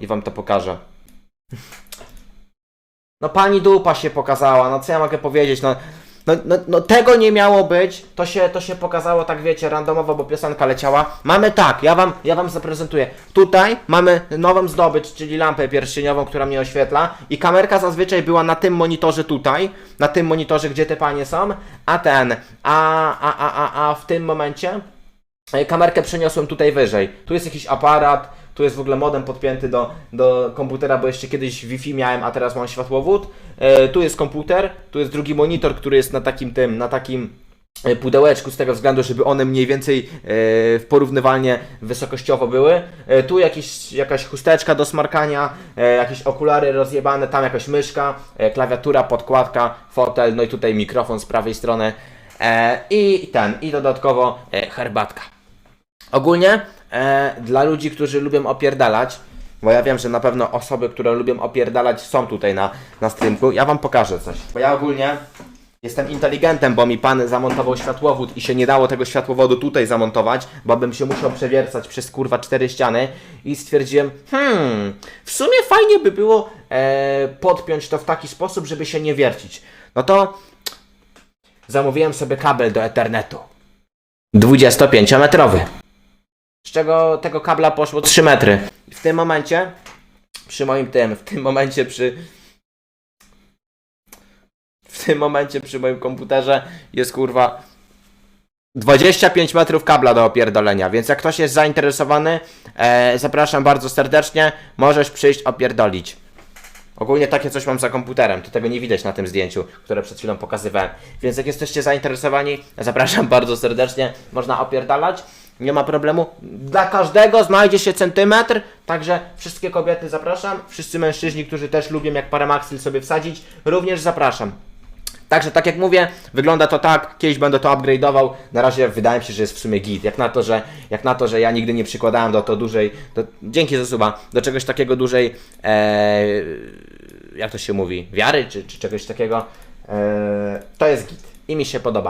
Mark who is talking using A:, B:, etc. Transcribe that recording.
A: i wam to pokażę. No pani dupa się pokazała, no co ja mogę powiedzieć, no, no, no, no tego nie miało być, to się, to się pokazało tak wiecie, randomowo, bo piosenka leciała. Mamy tak, ja wam, ja wam zaprezentuję. Tutaj mamy nową zdobycz, czyli lampę pierścieniową, która mnie oświetla i kamerka zazwyczaj była na tym monitorze tutaj, na tym monitorze, gdzie te panie są, a ten, a, a, a, a, a w tym momencie e, kamerkę przeniosłem tutaj wyżej. Tu jest jakiś aparat, tu jest w ogóle modem podpięty do, do komputera, bo jeszcze kiedyś Wi-Fi miałem, a teraz mam światłowód. E, tu jest komputer, tu jest drugi monitor, który jest na takim tym, na takim e, pudełeczku z tego względu, żeby one mniej więcej e, porównywalnie wysokościowo były. E, tu jakiś, jakaś chusteczka do smarkania, e, jakieś okulary rozjebane, tam jakaś myszka, e, klawiatura, podkładka, fotel, no i tutaj mikrofon z prawej strony. E, I ten, i dodatkowo e, herbatka. Ogólnie e, dla ludzi, którzy lubią opierdalać, bo ja wiem, że na pewno osoby, które lubią opierdalać są tutaj na, na streamku, ja wam pokażę coś. Bo ja ogólnie jestem inteligentem, bo mi pan zamontował światłowód i się nie dało tego światłowodu tutaj zamontować, bo bym się musiał przewiercać przez kurwa cztery ściany i stwierdziłem, hmm, w sumie fajnie by było e, podpiąć to w taki sposób, żeby się nie wiercić. No to zamówiłem sobie kabel do Ethernetu. 25-metrowy. Z czego tego kabla poszło 3 metry. W tym momencie, przy moim tym, w tym momencie przy. W tym momencie przy moim komputerze jest kurwa 25 metrów kabla do opierdolenia, więc jak ktoś jest zainteresowany, e, zapraszam bardzo serdecznie, możesz przyjść opierdolić. Ogólnie takie coś mam za komputerem, to tego nie widać na tym zdjęciu, które przed chwilą pokazywałem. Więc jak jesteście zainteresowani, zapraszam bardzo serdecznie, można opierdalać, nie ma problemu. Dla każdego znajdzie się centymetr, także wszystkie kobiety zapraszam, wszyscy mężczyźni, którzy też lubią jak paramaxyl sobie wsadzić, również zapraszam. Także tak jak mówię, wygląda to tak, kiedyś będę to upgrade'ował, na razie wydaje mi się, że jest w sumie git, jak na to, że, jak na to, że ja nigdy nie przykładałem do to dużej, do, dzięki za suba, do czegoś takiego dużej, e, jak to się mówi, wiary, czy, czy czegoś takiego, e, to jest git i mi się podoba.